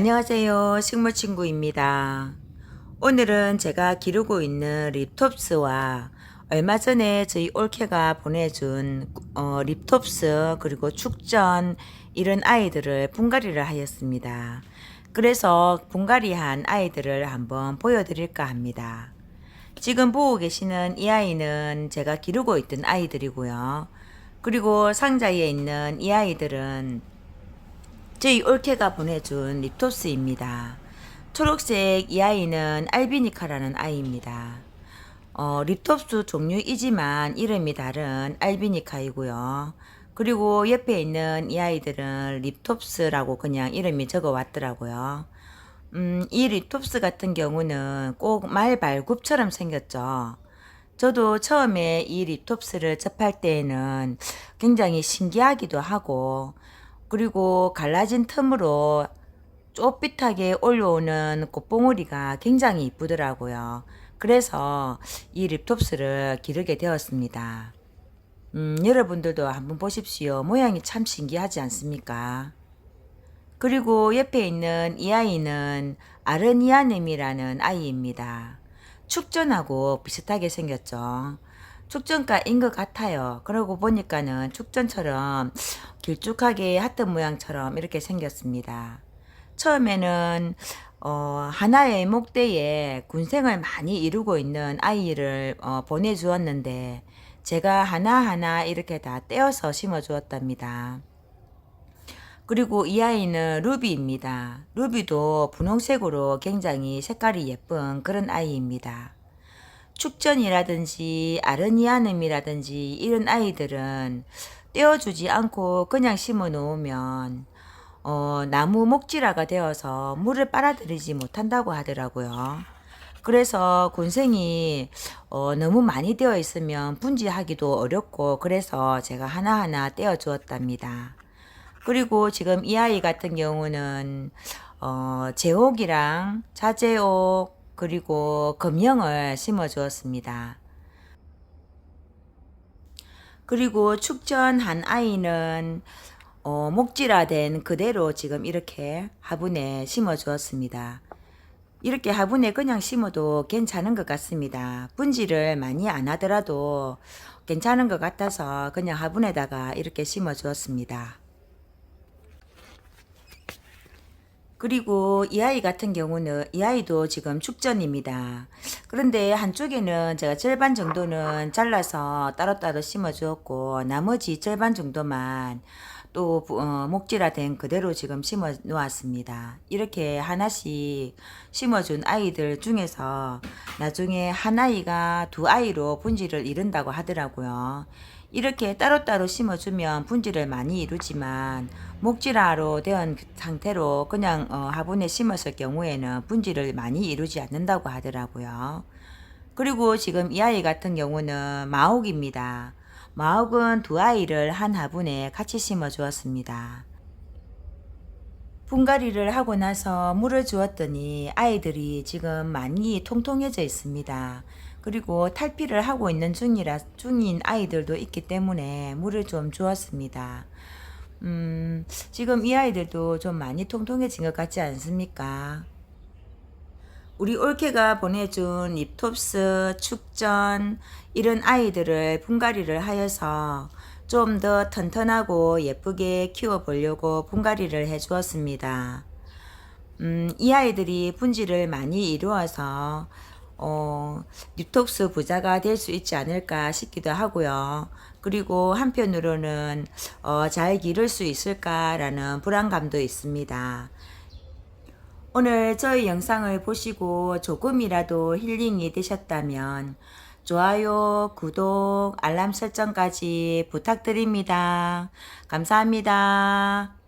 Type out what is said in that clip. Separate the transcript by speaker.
Speaker 1: 안녕하세요. 식물친구입니다. 오늘은 제가 기르고 있는 립톱스와 얼마 전에 저희 올케가 보내준 어, 립톱스 그리고 축전 이런 아이들을 분갈이를 하였습니다. 그래서 분갈이한 아이들을 한번 보여드릴까 합니다. 지금 보고 계시는 이 아이는 제가 기르고 있던 아이들이고요. 그리고 상자에 있는 이 아이들은 저희 올케가 보내준 립토스입니다. 초록색 이 아이는 알비니카라는 아이입니다. 어, 립톱스 종류이지만 이름이 다른 알비니카이고요. 그리고 옆에 있는 이 아이들은 립톱스라고 그냥 이름이 적어 왔더라고요. 음, 이 립톱스 같은 경우는 꼭 말발굽처럼 생겼죠. 저도 처음에 이 립톱스를 접할 때에는 굉장히 신기하기도 하고, 그리고 갈라진 틈으로 쪼빛하게 올라오는 꽃봉오리가 굉장히 이쁘더라고요. 그래서 이 립톱스를 기르게 되었습니다. 음, 여러분들도 한번 보십시오. 모양이 참 신기하지 않습니까? 그리고 옆에 있는 이 아이는 아르니아넴이라는 아이입니다. 축전하고 비슷하게 생겼죠. 축전가인 것 같아요. 그러고 보니까는 축전처럼 길쭉하게 하트 모양처럼 이렇게 생겼습니다. 처음에는 어, 하나의 목대에 군생을 많이 이루고 있는 아이를 어, 보내주었는데 제가 하나하나 이렇게 다 떼어서 심어주었답니다. 그리고 이 아이는 루비입니다. 루비도 분홍색으로 굉장히 색깔이 예쁜 그런 아이입니다. 축전이라든지 아르니아눔이라든지 이런 아이들은 떼어주지 않고 그냥 심어 놓으면 어, 나무 목지라가 되어서 물을 빨아들이지 못한다고 하더라고요. 그래서 곤생이 어, 너무 많이 되어 있으면 분지하기도 어렵고 그래서 제가 하나하나 떼어 주었답니다. 그리고 지금 이 아이 같은 경우는 어, 제옥이랑 자제옥 그리고 금형을 심어 주었습니다. 그리고 축전한 아이는 어, 목질화된 그대로 지금 이렇게 화분에 심어 주었습니다. 이렇게 화분에 그냥 심어도 괜찮은 것 같습니다. 분지를 많이 안 하더라도 괜찮은 것 같아서 그냥 화분에다가 이렇게 심어 주었습니다. 그리고 이 아이 같은 경우는 이 아이도 지금 축전입니다. 그런데 한쪽에는 제가 절반 정도는 잘라서 따로따로 심어 주었고 나머지 절반 정도만 또 어, 목질화된 그대로 지금 심어 놓았습니다. 이렇게 하나씩 심어준 아이들 중에서 나중에 한 아이가 두 아이로 분지를 이룬다고 하더라고요. 이렇게 따로따로 심어주면 분지를 많이 이루지만 목질화로 된 상태로 그냥 어, 화분에 심었을 경우에는 분지를 많이 이루지 않는다고 하더라고요. 그리고 지금 이 아이 같은 경우는 마옥입니다. 마옥은 두 아이를 한 화분에 같이 심어 주었습니다. 분갈이를 하고 나서 물을 주었더니 아이들이 지금 많이 통통해져 있습니다. 그리고 탈피를 하고 있는 중이라 중인 아이들도 있기 때문에 물을 좀 주었습니다. 음, 지금 이 아이들도 좀 많이 통통해진 것 같지 않습니까? 우리 올케가 보내준 립톱스, 축전 이런 아이들을 분갈이를 하여서 좀 더 튼튼하고 예쁘게 키워보려고 분갈이를 해 주었습니다. 음, 이 아이들이 분지를 많이 이루어서 어, 립톡스 부자가 될 수 있지 않을까 싶기도 하고요. 그리고 한편으로는 어, 잘 기를 수 있을까라는 불안감도 있습니다. 오늘 저희 영상을 보시고 조금이라도 힐링이 되셨다면 좋아요, 구독, 알람 설정까지 부탁드립니다. 감사합니다.